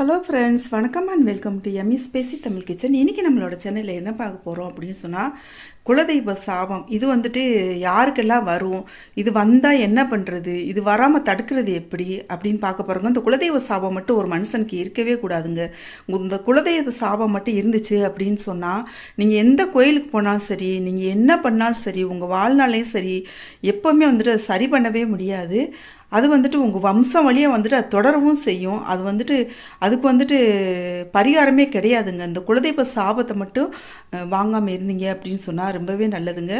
Hello friends வணக்கம் and welcome to ME spacy Tamil kitchen இன்றைக்கி நம்மளோட சேனலில் என்ன பார்க்க போகிறோம் அப்படின்னு சொன்னால் குலதெய்வ சாபம். இது வந்துட்டு யாருக்கெல்லாம் வரும்? இது வந்தால் என்ன பண்ணுறது இது வராமல் தடுக்கிறது எப்படி? அப்படின்னு பார்க்க போகிறோங்க இந்த குலதெய்வ சாபம் மட்டும் ஒரு மனுஷனுக்கு இருக்கவே கூடாதுங்க. இந்த குலதெய்வ சாபம் மட்டும் இருந்துச்சு அப்படின்னு சொன்னால் நீங்கள் எந்த கோயிலுக்கு போனாலும் சரி நீங்கள் என்ன பண்ணாலும் சரி உங்கள் வாழ்நாளையும் சரி எப்போவுமே வந்துட்டு சரி பண்ணவே முடியாது. அது வந்துட்டு உங்கள் வம்சம் வழியாக வந்துட்டு அது தொடரவும் செய்யும். அது வந்துட்டு அதுக்கு வந்துட்டு பரிகாரமே கிடையாதுங்க. இந்த குலதெய்வ சாபத்தை மட்டும் வாங்காமல் இருந்தீங்க அப்படின்னு சொன்னால் ரொம்பவே நல்லதுங்க.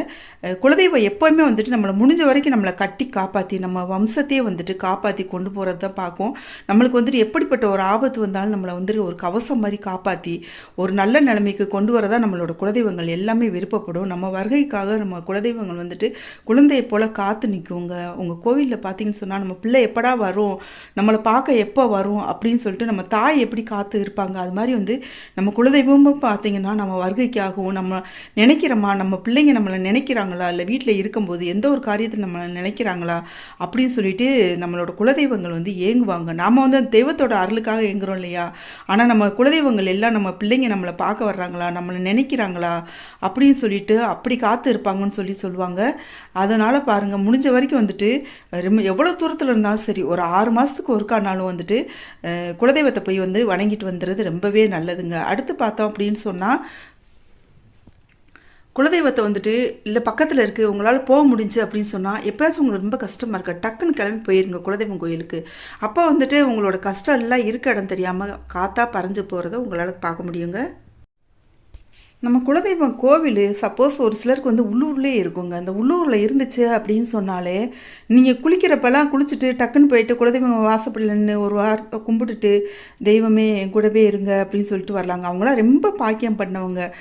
குலதெய்வம் எப்போவுமே வந்துட்டு நம்மளை முடிஞ்ச வரைக்கும் நம்மளை கட்டி காப்பாற்றி நம்ம வம்சத்தையே வந்துட்டு காப்பாற்றி கொண்டு போகிறது தான் பார்க்கும். நம்மளுக்கு வந்துட்டு எப்படிப்பட்ட ஒரு ஆபத்து வந்தாலும் நம்மளை வந்துட்டு ஒரு கவசம் மாதிரி காப்பாற்றி ஒரு நல்ல நிலைமைக்கு கொண்டு வரதா நம்மளோட குலதெய்வங்கள் எல்லாமே விருப்பப்படும். நம்ம வருகைக்காக நம்ம குலதெய்வங்கள் வந்துட்டு குழந்தையை போல் காத்து நிற்குங்க உங்கள் கோவிலில் பார்த்தீங்கன்னு சொன்னால் நம்ம பிள்ளை எப்படா வரும்? நம்மளை பார்க்க எப்போ வரும்? அப்படின்னு சொல்லிட்டு நம்ம தாய் எப்படி காத்து இருப்பாங்க? அது மாதிரி வந்து நம்ம குலதெய்வமும் பார்த்தீங்கன்னா நம்ம வருகைக்காகவும் நம்ம நினைக்கிறோமா? நம்ம பிள்ளைங்க நம்மளை நினைக்கிறாங்களா? இல்லை வீட்டில் இருக்கும்போது எந்த ஒரு காரியத்தில் நம்மளை நினைக்கிறாங்களா? அப்படின்னு சொல்லிட்டு நம்மளோட குலதெய்வங்கள் வந்து ஏங்குவாங்க. நாம் வந்து தெய்வத்தோட அருளுக்காக ஏங்குறோம் இல்லையா? ஆனால் நம்ம குலதெய்வங்கள் எல்லாம் நம்ம பிள்ளைங்க நம்மளை பார்க்க வர்றாங்களா? நம்மளை நினைக்கிறாங்களா? அப்படின்னு சொல்லிட்டு அப்படி காத்து இருப்பாங்கன்னு சொல்லி சொல்லுவாங்க. அதனால் பாருங்கள் முடிஞ்ச வரைக்கும் வந்துட்டு ரொம்ப எவ்வளோ தூரத்தில் இருந்தாலும் சரி ஒரு ஆறு மாதத்துக்கு ஒருக்கானாலும் வந்துட்டு குலதெய்வத்தை போய் வந்து வணங்கிட்டு வந்துடுறது ரொம்பவே நல்லதுங்க. அடுத்து பார்த்தோம் அப்படின்னு சொன்னால் குலதெய்வத்தை வந்துட்டு இல்லை பக்கத்தில் இருக்குது உங்களால் போக முடிஞ்சு அப்படின்னு சொன்னால் எப்போயாச்சும் உங்களுக்கு ரொம்ப கஷ்டமாக இருக்கு. டக்குன்னு கிளம்பி போயிருங்க குலதெய்வம் கோயிலுக்கு. அப்போ வந்துட்டு உங்களோட கஷ்டம் எல்லாம் இருக்க இடம் தெரியாமல் காத்தா பறஞ்சு போகிறத உங்களால் பார்க்க முடியுங்க? நம்ம குலதெய்வம் கோவில் சப்போஸ் ஒரு சிலருக்கு வந்து உள்ளூர்லேயே இருக்குங்க. அந்த உள்ளூரில் இருந்துச்சு அப்படின்னு சொன்னாலே நீங்கள் குளிக்கிறப்பெல்லாம் குளிச்சுட்டு டக்குன்னு போயிட்டு குலதெய்வம் வாசப்படியில் நின்று ஒரு வார் கும்பிட்டுட்டு தெய்வமே என் கூடவே இருங்க அப்படின்னு சொல்லிட்டு வரலாங்க. அவங்களாம் ரொம்ப பாக்கியம் பண்ணவங்க.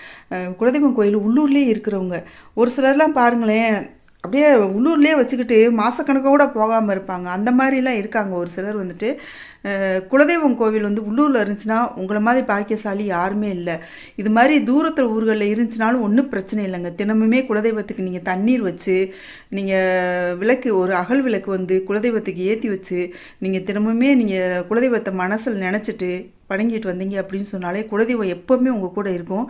குலதெய்வம் கோயில் உள்ளூர்லேயே இருக்கிறவங்க. ஒரு சிலர்லாம் பாருங்களேன் அப்படியே உள்ளூர்லேயே வச்சுக்கிட்டு மாதக்கணக்காக கூட போகாமல் இருப்பாங்க. அந்த மாதிரிலாம் இருக்காங்க ஒரு சிலர் வந்துட்டு. குலதெய்வம் கோவில் வந்து உள்ளூரில் இருந்துச்சுன்னா உங்களை மாதிரி பாக்கியசாலி யாருமே இல்லை. இது மாதிரி தூரத்தில் ஊர்களில் இருந்துச்சுனாலும் ஒன்றும் பிரச்சனை இல்லைங்க. தினமுமே குலதெய்வத்துக்கு நீங்கள் தண்ணீர் வச்சு நீங்கள் விளக்கு ஒரு அகல் விளக்கு வந்து குலதெய்வத்துக்கு ஏற்றி வச்சு நீங்கள் தினமுமே நீங்கள் குலதெய்வத்தை மனசில் நினச்சிட்டு வணங்கிட்டு வந்தீங்க அப்படின்னு சொன்னாலே குலதெய்வம் எப்போவுமே உங்கள் கூட இருக்கும்.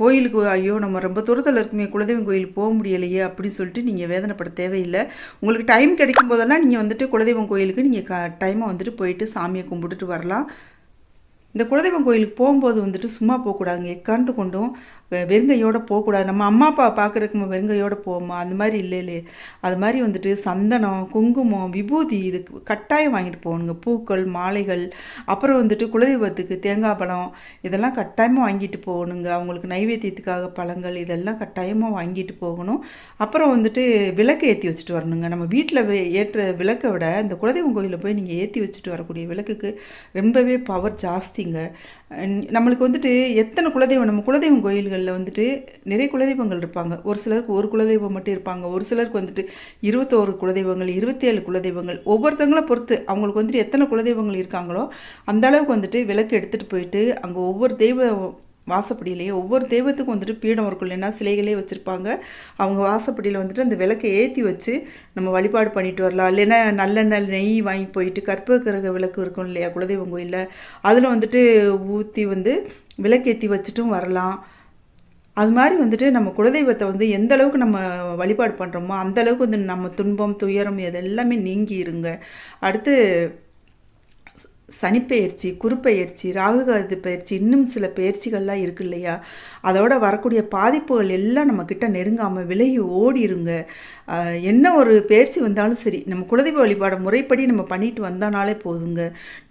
கோயிலுக்கு ஐயோ நம்ம ரொம்ப தூரத்தில் இருக்குமே குலதெய்வம் கோயில் போக முடியலையே அப்படின்னு சொல்லிட்டு நீங்கள் வேதனைப்பட தேவையில்லை. உங்களுக்கு டைம் கிடைக்கும் போதெல்லாம் நீங்கள் வந்துட்டு குலதெய்வம் கோயிலுக்கு நீங்கள் க டைமை வந்துட்டு போயிட்டு சாமியை கும்பிட்டுட்டு வரலாம். இந்த குலதெய்வம் கோயிலுக்கு போகும்போது வந்துட்டு சும்மா போகக்கூடாதுங்க. எக்காந்து கொண்டும் வெறுங்கையோட போகக்கூடாது. நம்ம அம்மா அப்பா பார்க்குறதுக்கு நம்ம வெறுங்கையோட போவோமா? அந்த மாதிரி இல்லை இல்லையே அது மாதிரி வந்துட்டு சந்தனம் குங்குமம் விபூதி இது கட்டாயம் வாங்கிட்டு போகணுங்க. பூக்கள் மாலைகள் அப்புறம் வந்துட்டு குலதெய்வத்துக்கு தேங்காய் பழம் இதெல்லாம் கட்டாயமாக வாங்கிட்டு போகணுங்க. அவங்களுக்கு நைவேத்தியத்துக்காக பழங்கள் இதெல்லாம் கட்டாயமாக வாங்கிட்டு போகணும். அப்புறம் வந்துட்டு விளக்கு ஏற்றி வச்சுட்டு வரணுங்க. நம்ம வீட்டில் ஏற்ற விளக்கை விட இந்த குலதெய்வம் கோயிலில் போய் நீங்கள் ஏற்றி வச்சுட்டு வரக்கூடிய விளக்குக்கு ரொம்பவே பவர் ஜாஸ்திங்க. நம்மளுக்கு வந்துட்டு எத்தனை குலதெய்வம் நம்ம குலதெய்வம் வீடுகளில் வந்துட்டு நிறைய குலதெய்வங்கள் இருப்பாங்க. ஒரு சிலருக்கு ஒரு குலதெய்வம் மட்டும் இருப்பாங்க. ஒரு சிலருக்கு வந்துட்டு இருபத்தோரு குலதெய்வங்கள் இருபத்தேழு குலதெய்வங்கள். ஒவ்வொருத்தங்கள பொறுத்து அவங்களுக்கு வந்துட்டு எத்தனை குலதெய்வங்கள் இருக்காங்களோ அந்த அளவுக்கு வந்துட்டு விளக்கு எடுத்துகிட்டு போயிட்டு அங்கே ஒவ்வொரு தெய்வ வாசப்படியிலேயே ஒவ்வொரு தெய்வத்துக்கும் வந்துட்டு பீடம் இருக்கும் இல்லைன்னா சிலைகளே வச்சுருப்பாங்க. அவங்க வாசப்படியில் வந்துட்டு அந்த விளக்கை ஏற்றி வச்சு நம்ம வழிபாடு பண்ணிட்டு வரலாம். இல்லைன்னா நல்லெண்ணெய் நெய் வாங்கி போயிட்டு கற்பகிரக விளக்கு இருக்கும் இல்லையா குலதெய்வம் கோயிலில். அதில் வந்துட்டு ஊற்றி வந்து விளக்கேற்றி வச்சுட்டும் வரலாம். அது மாதிரி வந்துட்டு நம்ம குலதெய்வத்தை வந்து எந்த அளவுக்கு நம்ம வழிபாடு பண்ணுறோமோ அந்த அளவுக்கு வந்து நம்ம துன்பம் துயரம் இதெல்லாமே நீங்கி இருங்க. அடுத்து சனிப்பெயர்ச்சி குறுப்பெயர்ச்சி ராகுகாது பயிற்சி இன்னும் சில பயிற்சிகள்லாம் இருக்கு இல்லையா? அதோட வரக்கூடிய பாதிப்புகள் எல்லாம் நம்ம கிட்ட நெருங்காமல் விலகி ஓடிருங்க. என்ன ஒரு பயிற்சி வந்தாலும் சரி நம்ம குலதெய்வ வழிபாடு முறைப்படி நம்ம பண்ணிட்டு வந்தானாலே போதுங்க.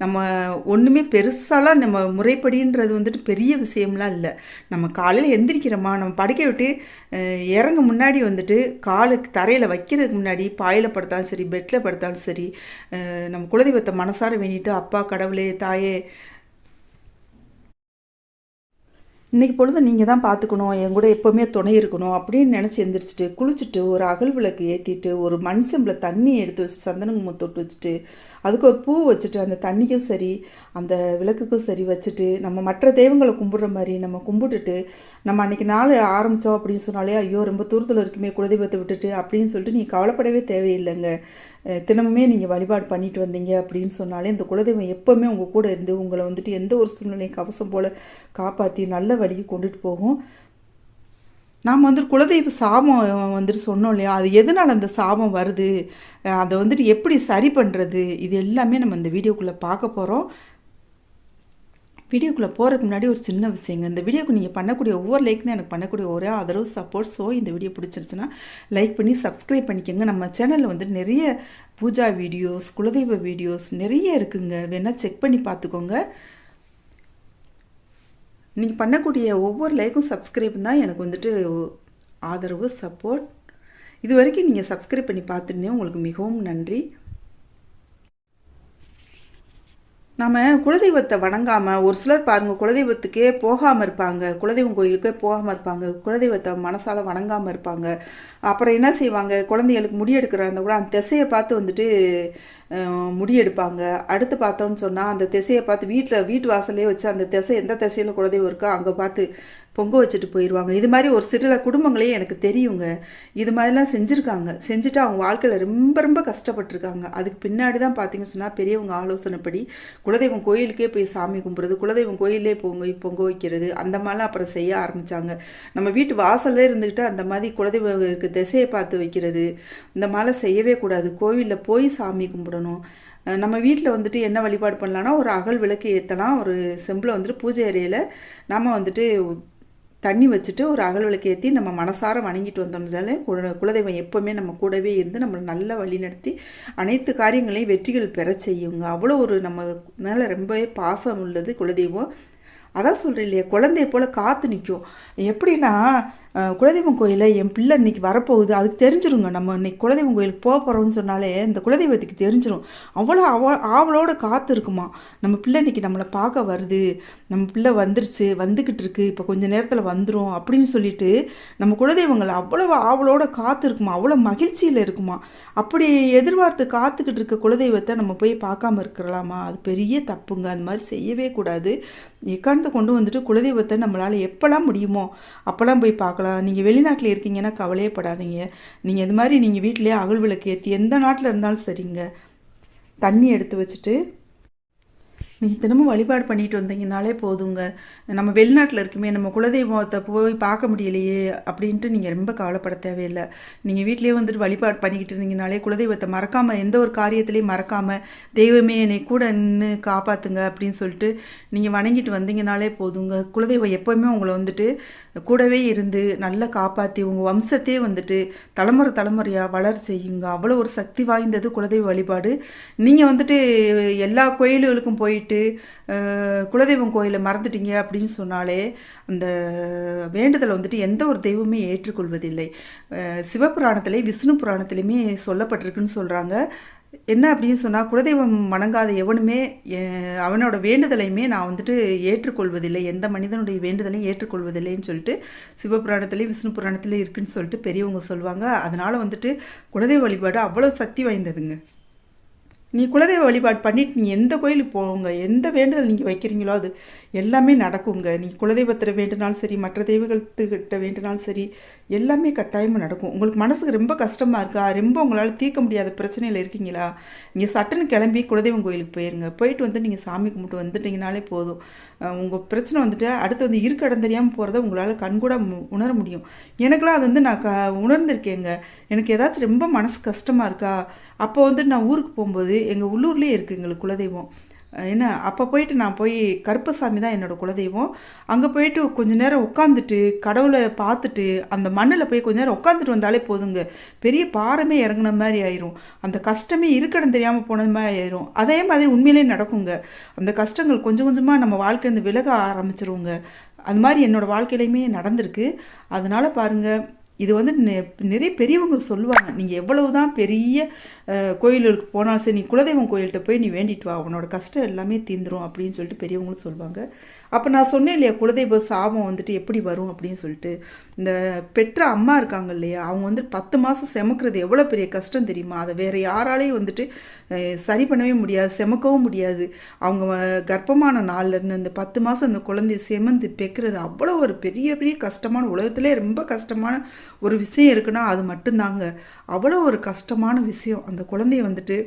நம்ம ஒன்றுமே பெருசாலாம் நம்ம முறைப்படின்றது வந்துட்டு பெரிய விஷயம்லாம் இல்லை. நம்ம காலையில் எந்திரிக்கிறோமா நம்ம படுக்க விட்டு இறங்க முன்னாடி வந்துட்டு காலுக்கு தரையில் வைக்கிறதுக்கு முன்னாடி பாயில் படுத்தாலும் சரி பெட்டில் படுத்தாலும் சரி நம்ம குலதெய்வத்தை மனசார வேண்டிட்டு அப்பா கடவுளே தாயே. இன்னைக்கு பொழுது நீங்கள் தான் பார்த்துக்கணும் என் கூட எப்போவுமே துணை இருக்கணும் அப்படின்னு நினச்சி எந்திரிச்சிட்டு குளிச்சுட்டு ஒரு அகல் விளக்கு ஏற்றிட்டு ஒரு மண் செம்பில் தண்ணி எடுத்து வச்சு சந்தன தொட்டு வச்சுட்டு அதுக்கு ஒரு பூ வச்சுட்டு அந்த தண்ணிக்கும் சரி அந்த விளக்குக்கும் சரி வச்சுட்டு நம்ம மற்ற தெய்வங்களை கும்பிட்ற மாதிரி நம்ம கும்பிட்டுட்டு நம்ம அன்றைக்கி நாள் ஆரம்பித்தோம் அப்படின்னு சொன்னாலே ஐயோ ரொம்ப தூரத்தில் இருக்குமே குலதெய்வத்தை விட்டுட்டு அப்படின்னு சொல்லிட்டு நீங்கள் கவலைப்படவே தேவையில்லைங்க. தினமுமே நீங்கள் வழிபாடு பண்ணிட்டு வந்தீங்க அப்படின்னு சொன்னாலே இந்த குலதெய்வம் எப்போவுமே உங்கள் கூட இருந்து உங்களை வந்துட்டு எந்த ஒரு சூழ்நிலையும் கவசம் போல் காப்பாற்றி நல்ல வழிக்கு கொண்டுட்டு போகும். நாம் வந்துட்டு குலதெய்வ சாபம் வந்துட்டு சொன்னோம் இல்லையா? அது எதனால் அந்த சாபம் வருது? அதை வந்துட்டு எப்படி சரி பண்ணுறது? இது எல்லாமே நம்ம இந்த வீடியோக்குள்ளே பார்க்க போகிறோம். வீடியோக்குள்ளே போகிறதுக்கு முன்னாடி ஒரு சின்ன விஷயங்க. இந்த வீடியோக்கு நீங்கள் பண்ணக்கூடிய ஒவ்வொரு லைக் தான் எனக்கு பண்ணக்கூடிய ஒரே ஆதரவு சப்போர்ட் ஸோ இந்த வீடியோ பிடிச்சிருச்சுன்னா லைக் பண்ணி சப்ஸ்கிரைப் பண்ணிக்கோங்க. நம்ம சேனலில் வந்துட்டு நிறைய பூஜா வீடியோஸ் குலதெய்வ வீடியோஸ் நிறைய இருக்குங்க. வேணால் செக் பண்ணி பார்த்துக்கோங்க. நீங்கள் பண்ணக்கூடிய ஒவ்வொரு லைக்கும் சப்ஸ்கிரைப் தான் எனக்கு வந்துட்டு ஆதரவு சப்போர்ட் இது வரைக்கும் நீங்கள் சப்ஸ்கிரைப் பண்ணி பார்த்துருந்தேன். உங்களுக்கு மிகவும் நன்றி. நாம் குலதெய்வத்தை வணங்காமல் ஒரு சிலர் பாருங்கள் குலதெய்வத்துக்கே போகாமல் இருப்பாங்க. குலதெய்வம் கோயிலுக்கே போகாமல் இருப்பாங்க. குலதெய்வத்தை மனசால் வணங்காமல் இருப்பாங்க. அப்புறம் என்ன செய்வாங்க? குழந்தைகளுக்கு முடி எடுக்கிறாங்க கூட அந்த திசையை பார்த்து வந்துட்டு முடி எடுப்பாங்க. அடுத்து பார்த்தோன்னு சொன்னால் அந்த திசையை பார்த்து வீட்டில் வீட்டு வாசல்லே வச்சு அந்த திசை எந்த திசையில் குலதெய்வம் இருக்கோ அங்கே பார்த்து பொங்க வச்சுட்டு போயிடுவாங்க இது மாதிரி ஒரு சில குடும்பங்களே எனக்கு தெரியுங்க. இது மாதிரிலாம் செஞ்சுருக்காங்க. செஞ்சுட்டு அவங்க வாழ்க்கையில் ரொம்ப ரொம்ப கஷ்டப்பட்டுருக்காங்க. அதுக்கு பின்னாடி தான் பார்த்தீங்க சொன்னால் பெரியவங்க ஆலோசனைப்படி குலதெய்வம் கோயிலுக்கே போய் சாமி கும்பிட்றது குலதெய்வம் கோயிலே பொங்க பொங்க வைக்கிறது அந்த மாதிரிலாம் அப்புறம் செய்ய ஆரம்பித்தாங்க நம்ம வீட்டு வாசல்ல இருந்துக்கிட்டு அந்த மாதிரி குலதெய்வங்களுக்கு திசையை பார்த்து வைக்கிறது இந்த மாதிரிலாம் செய்யவே கூடாது. கோவிலில் போய் சாமி கும்பிடணும். நம்ம வீட்டில் வந்துட்டு என்ன வழிபாடு பண்ணலான்னா ஒரு அகல் விளக்கு ஏற்றலாம் ஒரு செம்பில் வந்துட்டு பூஜை அறையில் நம்ம வந்துட்டு தண்ணி வச்சுட்டு ஒரு அகல் விளக்கு ஏற்றி நம்ம மனசார வணங்கிட்டு வந்தோம்னாலே குல குலதெய்வம் எப்போவுமே நம்ம கூடவே இருந்து நம்மளை நல்ல வழி நடத்தி அனைத்து காரியங்களையும் வெற்றிகள் பெற செய்யுங்க. அவ்வளோ ஒரு நம்ம மேலே ரொம்பவே பாசம் உள்ளது குலதெய்வம். அதான் சொல்கிறேன் இல்லையா? குழந்தைய போல் காத்து நிற்கும் எப்படின்னா குலதெய்வம் கோயிலில் என் பிள்ளை இன்னைக்கு வரப்போகுது. அதுக்கு தெரிஞ்சிருங்க. நம்ம இன்னைக்கு குலதெய்வம் கோயிலுக்கு போக போகிறோம்னு சொன்னாலே இந்த குலதெய்வத்துக்கு தெரிஞ்சிடும் அவ்வளோ அவ ஆவலோட காத்து இருக்குமா? நம்ம பிள்ளை இன்னைக்கு நம்மளை பார்க்க வருது. நம்ம பிள்ளை வந்துருச்சு வந்துக்கிட்டு இருக்கு. இப்போ கொஞ்சம் நேரத்தில் வந்துடும் அப்படின்னு சொல்லிட்டு நம்ம குலதெய்வங்கள் அவ்வளோ ஆவலோட காத்து இருக்குமா? அவ்வளோ மகிழ்ச்சியில் இருக்குமா? அப்படி எதிர்பார்த்து காத்துக்கிட்டு இருக்க குலதெய்வத்தை நம்ம போய் பார்க்காம இருக்கலாமா? அது பெரிய தப்புங்க. அந்த மாதிரி செய்யவே கூடாது. எக்காரணத்தை கொண்டு வந்துட்டு குலதெய்வத்தை நம்மளால் எப்போல்லாம் முடியுமோ அப்போல்லாம் போய் பார்க்கலாம். நீங்கள் வெளிநாட்டில் இருக்கீங்கன்னா கவலையே படாதீங்க. நீங்கள் இது மாதிரி நீங்கள் வீட்டிலேயே அகல் விளக்கு ஏற்றி எந்த நாட்டில் இருந்தாலும் சரிங்க. தண்ணி எடுத்து வச்சுட்டு நீங்கள் தினமும் வழிபாடு பண்ணிட்டு வந்தீங்கனாலே போதுங்க. நம்ம வெளிநாட்டில் இருக்குமே நம்ம குலதெய்வத்தை போய் பார்க்க முடியலையே அப்படின்ட்டு நீங்கள் ரொம்ப கவலைப்பட தேவையில்லை. நீங்கள் வீட்லேயே வந்துட்டு வழிபாடு பண்ணிக்கிட்டு இருந்தீங்கனாலே குலதெய்வத்தை மறக்காமல் எந்த ஒரு காரியத்திலையும் மறக்காமல் தெய்வமே என்னை கூட நின்று காப்பாற்றுங்க அப்படின்னு சொல்லிட்டு நீங்கள் வணங்கிட்டு வந்தீங்கனாலே போதுங்க. குலதெய்வம் எப்போவுமே உங்களை வந்துட்டு கூடவே இருந்து நல்லா காப்பாற்றி உங்கள் வம்சத்தையே வந்துட்டு தலைமுறை தலைமுறையாக வளர செய்யுங்க. அவ்வளோ ஒரு சக்தி வாய்ந்தது குலதெய்வ வழிபாடு. நீங்கள் வந்துட்டு எல்லா கோயில்களுக்கும் போயிட்டு போயிட்டு குலதெய்வம் கோயிலை மறந்துட்டீங்க அப்படின்னு சொன்னாலே அந்த வேண்டுதலை வந்துட்டு எந்த ஒரு தெய்வமே ஏற்றுக்கொள்வதில்லை. சிவபுராணத்திலே விஷ்ணு புராணத்திலையுமே சொல்லப்பட்டிருக்குன்னு சொல்கிறாங்க என்ன அப்படின்னு சொன்னால் குலதெய்வம் வணங்காத எவனுமே அவனோட வேண்டுதலையுமே நான் வந்துட்டு ஏற்றுக்கொள்வதில்லை. எந்த மனிதனுடைய வேண்டுதலையும் ஏற்றுக்கொள்வதில்லைன்னு சொல்லிட்டு சிவபுராணத்துலேயும் விஷ்ணு புராணத்துலேயும் இருக்குன்னு சொல்லிட்டு பெரியவங்க சொல்லுவாங்க. அதனால் வந்துட்டு குலதெய்வ வழிபாடு அவ்வளோ சக்தி வாய்ந்ததுங்க. நீ குலதெய்வ வழிபாடு பண்ணிட்டு நீ எந்த கோயிலுக்கு போங்க எந்த வேண்டுதல் நீங்கள் வைக்கிறீங்களோ அது எல்லாமே நடக்குங்க. நீ குலதெய்வத்தில் வேண்டுனாலும் சரி மற்ற தெய்வங்கள்கிட்ட வேண்டுனாலும் சரி எல்லாமே கட்டாயமாக நடக்கும். உங்களுக்கு மனசுக்கு ரொம்ப கஷ்டமாக இருக்கா? ரொம்ப உங்களால் தீர்க்க முடியாத பிரச்சனையில் இருக்கீங்களா? நீங்கள் சட்டுன்னு கிளம்பி குலதெய்வம் கோயிலுக்கு போயிருங்க. போயிட்டு வந்து நீங்கள் சாமி கும்பிட்டு வந்துட்டீங்கனாலே போதும். உங்கள் பிரச்சனை வந்துட்டு அடுத்து வந்து இருக்க இடம் தெரியாமல் போகிறத உங்களால் கண்கூட மு- உணர முடியும். எனக்குலாம் அது வந்து நான் க உணர்ந்திருக்கேங்க. எனக்கு ஏதாச்சும் ரொம்ப மனசு கஷ்டமாக இருக்கா? அப்போ வந்து நான் ஊருக்கு போகும்போது எங்கள் உள்ளூர்லேயே இருக்குது எங்களுக்கு குலதெய்வம். என்ன அப்போ போயிட்டு நான் போய் கருப்பசாமி தான் என்னோடய குலதெய்வம். அங்கே போயிட்டு கொஞ்ச நேரம் உட்காந்துட்டு கடவுளை பார்த்துட்டு அந்த மண்ணில் போய் கொஞ்ச நேரம் உட்காந்துட்டு வந்தாலே போதுங்க. பெரிய பாரமே இறங்குன மாதிரி ஆயிரும். அந்த கஷ்டமே இருக்கடம் தெரியாமல் போன மாதிரி ஆயிரும். அதே மாதிரி உண்மையிலே நடக்குங்க. அந்த கஷ்டங்கள் கொஞ்சம் கொஞ்சமாக நம்ம வாழ்க்கையிலேருந்து விலக ஆரம்பிச்சிருவோங்க. அது மாதிரி என்னோடய வாழ்க்கையிலையுமே நடந்திருக்கு. அதனால் பாருங்கள் இது வந்து நெ- நிறைய பெரியவங்க சொல்லுவாங்க நீங்கள் எவ்வளவு தான் பெரிய கோயிலுக்கு போனாலும் சரி நீ குலதெய்வம் கோயில்கிட்ட போய் நீ வேண்டிட்டு வா உன்னோட கஷ்டம் எல்லாமே தீந்துரும் அப்படின்னு சொல்லிட்டு பெரியவங்களும் சொல்லுவாங்க அப்போ நான் சொன்னேன் இல்லையா குலதெய்வ சாபம் வந்துட்டு எப்படி வரும் அப்படின்னு சொல்லிட்டு. இந்த பெற்ற அம்மா இருக்காங்க இல்லையா அவங்க வந்து பத்து மாதம் செமக்கிறது எவ்வளோ பெரிய கஷ்டம் தெரியுமா? அதை வேறு யாராலையும் வந்துட்டு சரி பண்ணவே முடியாது செமக்கவும் முடியாது. அவங்க கர்ப்பமான நாள்லேருந்து இருந்து இந்த பத்து மாதம் அந்த குழந்தைய செமந்து பெக்கிறது அவ்வளோ ஒரு பெரிய பெரிய கஷ்டமான உலகத்திலே ரொம்ப கஷ்டமான ஒரு விஷயம் இருக்குன்னா அது மட்டும்தாங்க. அவ்வளோ ஒரு கஷ்டமான விஷயம். அந்த குழந்தைய வந்துட்டு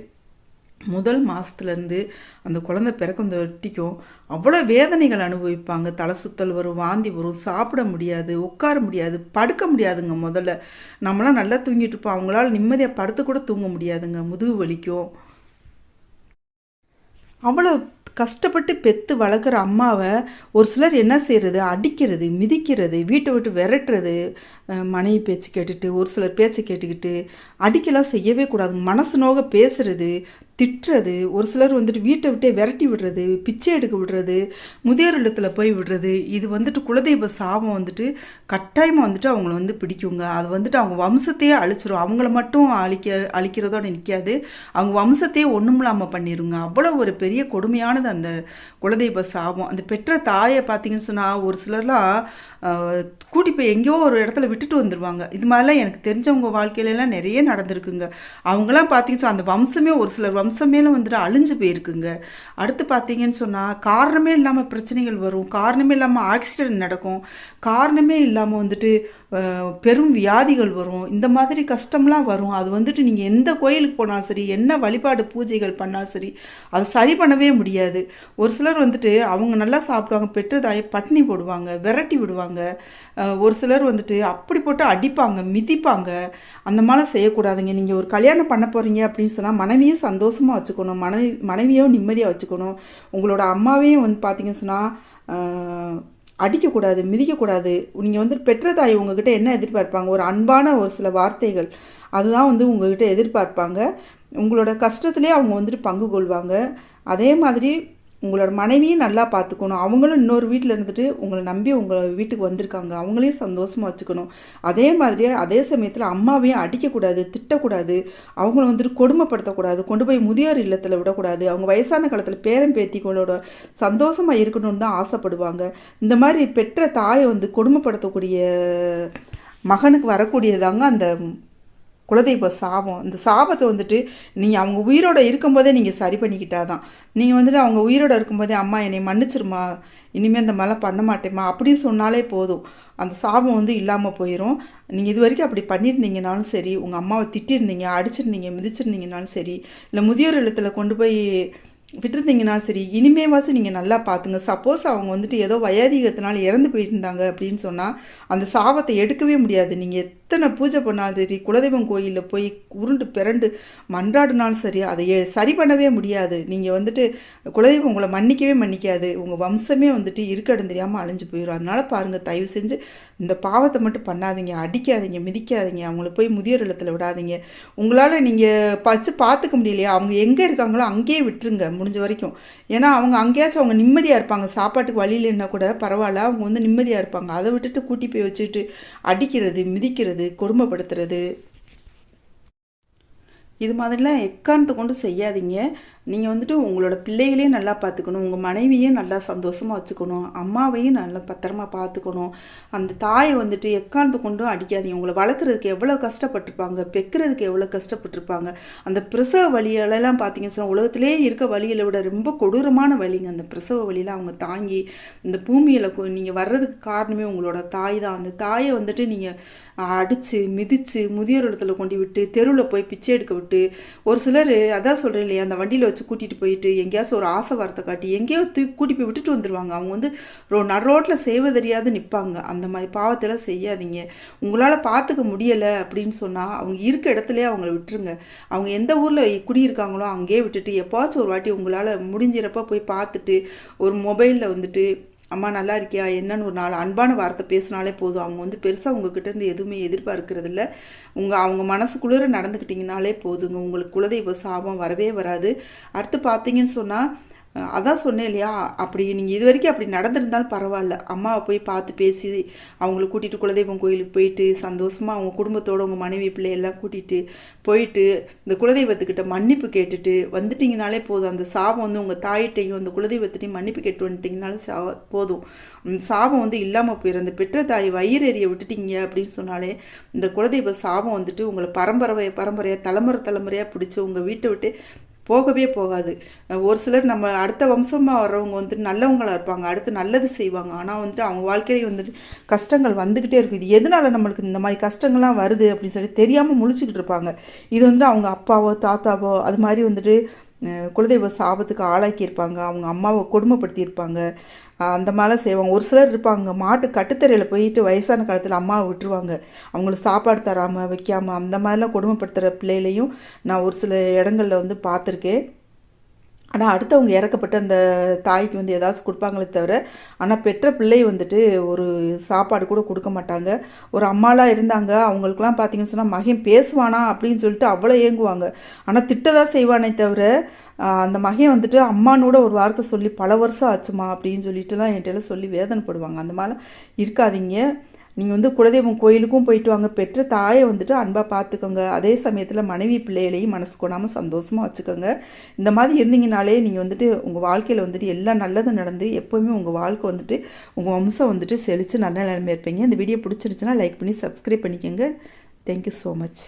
முதல் மாதத்துலேருந்து அந்த குழந்தை பிறக்கும் தொட்டிக்கும் அவ்வளோ வேதனைகள் அனுபவிப்பாங்க. தலை சுத்தல் வரும் வாந்தி வரும் சாப்பிட முடியாது உட்கார முடியாது படுக்க முடியாதுங்க முதல்ல. நம்மளாம் நல்லா தூங்கிட்டு இருப்போம். அவங்களால நிம்மதியாக படுத்து கூட தூங்க முடியாதுங்க முதுகு வலிக்கும். அவ்வளோ கஷ்டப்பட்டு பெத்து வளர்க்குற அம்மாவை ஒரு சிலர் என்ன செய்கிறது அடிக்கிறது மிதிக்கிறது வீட்டை விட்டு விரட்டுறது அஹ் மனைவி பேச்சு கேட்டுட்டு ஒரு சிலர் பேச்சை கேட்டுக்கிட்டு அடிக்கலாம் செய்யவே கூடாதுங்க. மனசு நோக பேசுறது திட்டுறது ஒரு சிலர் வந்துட்டு வீட்டை விட்டே விரட்டி விடுறது பிச்சை எடுக்க விடுறது முதியோர் இல்லத்தில் போய் விடுறது இது வந்துட்டு குலதெய்வ சாபம் வந்துட்டு கட்டாயமாக வந்துட்டு அவங்கள வந்து பிடிக்குங்க. அது வந்துட்டு அவங்க வம்சத்தையே அழிச்சிரும். அவங்கள மட்டும் அழிக்க அழிக்கிறதோ நிற்காது அவங்க வம்சத்தையே ஒன்றும் இல்லாமல் பண்ணிடுங்க அவ்வளோ ஒரு பெரிய கொடுமையானது அந்த குலதெய்வ சாபம். அந்த பெற்ற தாயை பார்த்தீங்கன்னு சொன்னால் ஒரு சிலர்லாம் கூட்டி போய் எங்கேயோ ஒரு இடத்துல விட்டுட்டு வந்துடுவாங்க இது மாதிரிலாம் எனக்கு தெரிஞ்சவங்க வாழ்க்கையிலலாம் நிறைய நடந்திருக்குங்க. அவங்களாம் பார்த்தீங்கன்னு அந்த வம்சமே ஒரு சிலர் வம்சமேலாம் வந்துட்டு அழிஞ்சு போயிருக்குங்க. அடுத்து பார்த்தீங்கன்னு சொன்னால் காரணமே இல்லாமல் பிரச்சனைகள் வரும். காரணமே இல்லாமல் ஆக்சிடென்ட் நடக்கும். காரணமே இல்லாமல் வந்துட்டு பெரும் வியாதிகள் வரும். இந்த மாதிரி கஷ்டம்லாம் வரும். அது வந்துட்டு நீங்கள் எந்த கோயிலுக்கு போனாலும் சரி என்ன வழிபாடு பூஜைகள் பண்ணாலும் சரி அதை சரி பண்ணவே முடியாது. ஒரு சிலர் வந்துட்டு அவங்க நல்லா சாப்பிடுவாங்க பெற்றதாயை பட்டினி போடுவாங்க விரட்டி விடுவாங்க. பண்ணுவாங்க ஒரு சிலர் வந்துட்டு அப்படி போட்டு அடிப்பாங்க மிதிப்பாங்க. அந்த மாதிரிலாம் செய்யக்கூடாதுங்க. நீங்கள் ஒரு கல்யாணம் பண்ண போகிறீங்க அப்படின்னு சொன்னால் மனைவியும் சந்தோஷமாக வச்சுக்கணும். மனைவி மனைவியும் நிம்மதியாக வச்சுக்கணும். உங்களோட அம்மாவையும் வந்து பார்த்தீங்கன்னு சொன்னால் அடிக்கக்கூடாது மிதிக்கக்கூடாது. நீங்கள் வந்து பெற்ற தாய் உங்ககிட்ட என்ன எதிர்பார்ப்பாங்க? ஒரு அன்பான ஒரு சில வார்த்தைகள். அதுதான் வந்து உங்ககிட்ட எதிர்பார்ப்பாங்க. உங்களோட கஷ்டத்துலேயே அவங்க வந்துட்டு பங்கு கொள்வாங்க. அதே மாதிரி உங்களோட மனைவியும் நல்லா பார்த்துக்கணும். அவங்களும் இன்னொரு வீட்டில் இருந்துட்டு உங்களை நம்பி உங்களை வீட்டுக்கு வந்திருக்காங்க. அவங்களையும் சந்தோஷமாக வச்சுக்கணும். அதே மாதிரியே அதே சமயத்தில் அம்மாவையும் அடிக்கக்கூடாது திட்டக்கூடாது. அவங்கள வந்துட்டு கொடுமைப்படுத்தக்கூடாது. கொண்டு போய் முதியோர் இல்லத்தில் விடக்கூடாது. அவங்க வயசான காலத்தில் பேரன் பேத்திகளோட சந்தோஷமாக இருக்கணும்னு தான் ஆசைப்படுவாங்க. இந்த மாதிரி பெற்ற தாயை வந்து கொடுமைப்படுத்தக்கூடிய மகனுக்கு வரக்கூடியதாங்க அந்த குலதெய்வ சாபம். இந்த சாபத்தை வந்துட்டு நீங்கள் அவங்க உயிரோட இருக்கும்போதே நீங்கள் சரி பண்ணிக்கிட்டாதான். நீங்கள் வந்துட்டு அவங்க உயிரோட இருக்கும்போதே அம்மா என்னை மன்னிச்சிருமா இனிமேல் இந்த மாதிரிலாம் பண்ண மாட்டேம்மா. அப்படின்னு சொன்னாலே போதும். அந்த சாபம் வந்து இல்லாமல் போயிடும் நீங்கள் இது வரைக்கும் அப்படி பண்ணியிருந்தீங்கனாலும் சரி உங்கள் அம்மாவை திட்டிருந்தீங்க அடிச்சிருந்தீங்க மிதிச்சிருந்தீங்கனாலும் சரி இல்லை முதியோர் இல்லத்தில் கொண்டு போய் விட்டுருந்தீங்கன்னா சரி இனிமேவாச்சும் நீங்கள் நல்லா பார்த்துங்க. சப்போஸ் அவங்க வந்துட்டு ஏதோ வயோதிகத்தினால இறந்து போயிருந்தாங்க அப்படின்னு சொன்னால் அந்த சாபத்தை எடுக்கவே முடியாது. நீங்கள் எத்தனை பூஜை பண்ணாலும் சரி குலதெய்வம் கோயிலில் போய் உருண்டு பிறண்டு மன்றாடினாலும் சரி அதை சரி பண்ணவே முடியாது. நீங்கள் வந்துட்டு குலதெய்வம் உங்களை மன்னிக்கவே மன்னிக்காது. உங்கள் வம்சமே வந்துட்டு இருக்கடம் தெரியாமல் அழிஞ்சு போயிடும் அதனால் பாருங்கள் தயவு செஞ்சு இந்த பாவத்தை மட்டும் பண்ணாதீங்க. அடிக்காதீங்க மிதிக்காதீங்க. அவங்கள போய் முதியோர் இல்லத்தில் விடாதீங்க. உங்களால் நீங்கள் பச்சு பார்த்துக்க முடியலையா? அவங்க எங்கே இருக்காங்களோ அங்கேயே விட்டுருங்க முடிஞ்ச வரைக்கும். ஏன்னா அவங்க அங்கேயாச்சும் அவங்க நிம்மதியாக இருப்பாங்க. சாப்பாட்டுக்கு வழி இல்லைன்னா கூட பரவாயில்ல. அவங்க வந்து நிம்மதியாக இருப்பாங்க. அதை விட்டுட்டு கூட்டி போய் வச்சுட்டு அடிக்கிறது மிதிக்கிறது கொடுமைப்படுத்துறது. இது மாதிரிலாம் எக்காரணத்தை கொண்டு செய்யாதீங்க. நீங்கள் வந்துட்டு உங்களோட பிள்ளைகளையும் நல்லா பார்த்துக்கணும் உங்கள் மனைவியும் நல்லா சந்தோஷமாக வச்சுக்கணும் அம்மாவையும் நல்லா பத்திரமா பார்த்துக்கணும். அந்த தாயை வந்துட்டு எக்காந்து கொண்டும் அடிக்காதீங்க. உங்களை வளர்க்குறதுக்கு எவ்வளோ கஷ்டப்பட்டிருப்பாங்க பெக்கிறதுக்கு எவ்வளோ கஷ்டப்பட்டிருப்பாங்க. அந்த பிரசவ வழியிலலாம் பார்த்தீங்கன்னு சொன்னால் உலகத்திலே இருக்க வழியில விட ரொம்ப கொடூரமான வலிங்க அந்த பிரசவ வழியில் அவங்க தாங்கி இந்த பூமியில் நீங்கள் வர்றதுக்கு காரணமே உங்களோட தாய் தான். அந்த தாயை வந்துட்டு நீங்கள் அடித்து மிதித்து முதியோர் இடத்துல கொண்டு விட்டு தெருவில் போய் பிச்சை எடுக்க விட்டு ஒரு சிலர் அதான் சொல்கிறேன் இல்லையா அந்த வண்டியில் வச்சு கூட்டிகிட்டு போயிட்டு எங்கேயாச்சும் ஒரு ஆசை வார்த்தை காட்டி எங்கேயோ தூக்கி கூட்டி போய் விட்டுட்டு வந்துடுவாங்க அவங்க வந்து ரோ ந ரோட்டில் செய்வதறியாது நிற்பாங்க அந்த மாதிரி பாவத்தெல்லாம் செய்யாதீங்க. உங்களால் பார்த்துக்க முடியலை அப்படின்னு சொன்னால் அவங்க இருக்க இடத்துலையே அவங்கள விட்டுருங்க. அவங்க எந்த ஊரில் குடியிருக்காங்களோ அங்கேயே விட்டுட்டு எப்போவாச்சும் ஒரு வாட்டி உங்களால் முடிஞ்சிறப்ப போய் பார்த்துட்டு ஒரு மொபைலில் வந்துட்டு அம்மா நல்லா இருக்கியா? என்னன்னு ஒரு நாள் அன்பான வார்த்தை பேசினாலே போதும். அவங்க வந்து பெருசாக உங்ககிட்ட இருந்து எதுவுமே எதிர்பார்க்கறது இல்லை. உங்கள் அவங்க மனசுக்குளிர நடந்துக்கிட்டிங்கனாலே போதுங்க. உங்களுக்கு குலதெய்வ சாபம் வரவே வராது. அடுத்து பார்த்தீங்கன்னு சொன்னால் அதான் சொன்னேன் இல்லையா அப்படி நீங்கள் இது வரைக்கும் அப்படி நடந்திருந்தாலும் பரவாயில்ல. அம்மாவை போய் பார்த்து பேசி அவங்கள கூட்டிகிட்டு குலதெய்வம் கோயிலுக்கு போயிட்டு சந்தோஷமாக அவங்க குடும்பத்தோடு அவங்க மனைவி பிள்ளை எல்லாம் கூட்டிகிட்டு போயிட்டு இந்த குலதெய்வத்துக்கிட்ட மன்னிப்பு கேட்டுட்டு வந்துட்டிங்கனாலே போதும். அந்த சாபம் வந்து உங்கள் தாயிட்டையும் அந்த குலதெய்வத்திட்டையும் மன்னிப்பு கேட்டு வந்துட்டிங்கனாலும் சா போதும். சாபம் வந்து இல்லாமல் போயிடும் அந்த பெற்ற தாய் வயிறு எறிய விட்டுட்டீங்க அப்படின்னு சொன்னாலே இந்த குலதெய்வ சாபம் வந்துட்டு உங்களை பரம்பரை பரம்பரையாக தலைமுறை தலைமுறையாக பிடிச்சி உங்கள் வீட்டை விட்டு போகவே போகாது. ஒரு சிலர் நம்ம அடுத்த வம்சமாக வர்றவங்க வந்துட்டு நல்லவங்களா இருப்பாங்க. அடுத்து நல்லது செய்வாங்க. ஆனால் வந்துட்டு அவங்க வாழ்க்கையிலேயே வந்துட்டு கஷ்டங்கள் வந்துக்கிட்டே இருக்குது இது எதனால நம்மளுக்கு இந்த மாதிரி கஷ்டங்கள்லாம் வருது அப்படின்னு சொல்லி தெரியாமல் முழிச்சுக்கிட்டு இருப்பாங்க. இது வந்துட்டு அவங்க அப்பாவோ தாத்தாவோ அது மாதிரி வந்துட்டு குலதெய்வ சாபத்துக்கு ஆளாக்கியிருப்பாங்க அவங்க அம்மாவை கொடுமைப்படுத்தியிருப்பாங்க. அந்த மாதிரிலாம் செய்வாங்க. ஒரு சிலர் இருப்பாங்க மாட்டு கட்டுத்தரையில் போயிட்டு வயசான காலத்தில் அம்மாவை விட்டுருவாங்க. அவங்களுக்கு சாப்பாடு தராமல் வைக்காமல் அந்த மாதிரிலாம் கொடுமைப்படுத்துகிற பிள்ளைகளையும் நான் ஒரு சில இடங்களில் வந்து பார்த்துருக்கேன். ஆனால் அடுத்தவங்க இறக்கப்பட்ட அந்த தாய்க்கு வந்து ஏதாச்சும் கொடுப்பாங்களே தவிர ஆனால் பெற்ற பிள்ளை வந்துட்டு ஒரு சாப்பாடு கூட கொடுக்க மாட்டாங்க. ஒரு அம்மாலாம் இருந்தாங்க. அவங்களுக்குலாம் பார்த்தீங்கன்னு சொன்னால் மகன் பேசுவானா அப்படின்னு சொல்லிட்டு அவ்வளோ ஏங்குவாங்க. ஆனால் திட்டதான் செய்வானே தவிர அந்த மகன் வந்துட்டு அம்மானோட ஒரு வார்த்தை சொல்லி பல வருஷம் ஆச்சுமா? அப்படின்னு சொல்லிட்டுலாம் என்கிட்ட சொல்லி வேதனைப்படுவாங்க. அந்த மாதிரிலாம் இருக்காதீங்க. நீங்கள் வந்து குலதெய்வம் கோயிலுக்கும் போயிட்டு வாங்க. பெற்ற தாயை வந்துட்டு அன்பாக பார்த்துக்கோங்க அதே சமயத்தில் மனைவி பிள்ளைகளையும் மனசு கொடாமல் சந்தோஷமாக வச்சுக்கோங்க. இந்த மாதிரி இருந்தீங்கனாலே நீங்கள் வந்துட்டு உங்கள் வாழ்க்கையில் வந்துட்டு எல்லாம் நல்லதும் நடந்து எப்போவுமே உங்கள் வாழ்க்கை வந்துட்டு உங்கள் வம்சம் வந்துட்டு செழித்து நல்ல நிலைமை இருப்பீங்க. இந்த வீடியோ பிடிச்சிருச்சுன்னா லைக் பண்ணி சப்ஸ்கிரைப் பண்ணிக்கோங்க. Thank you so much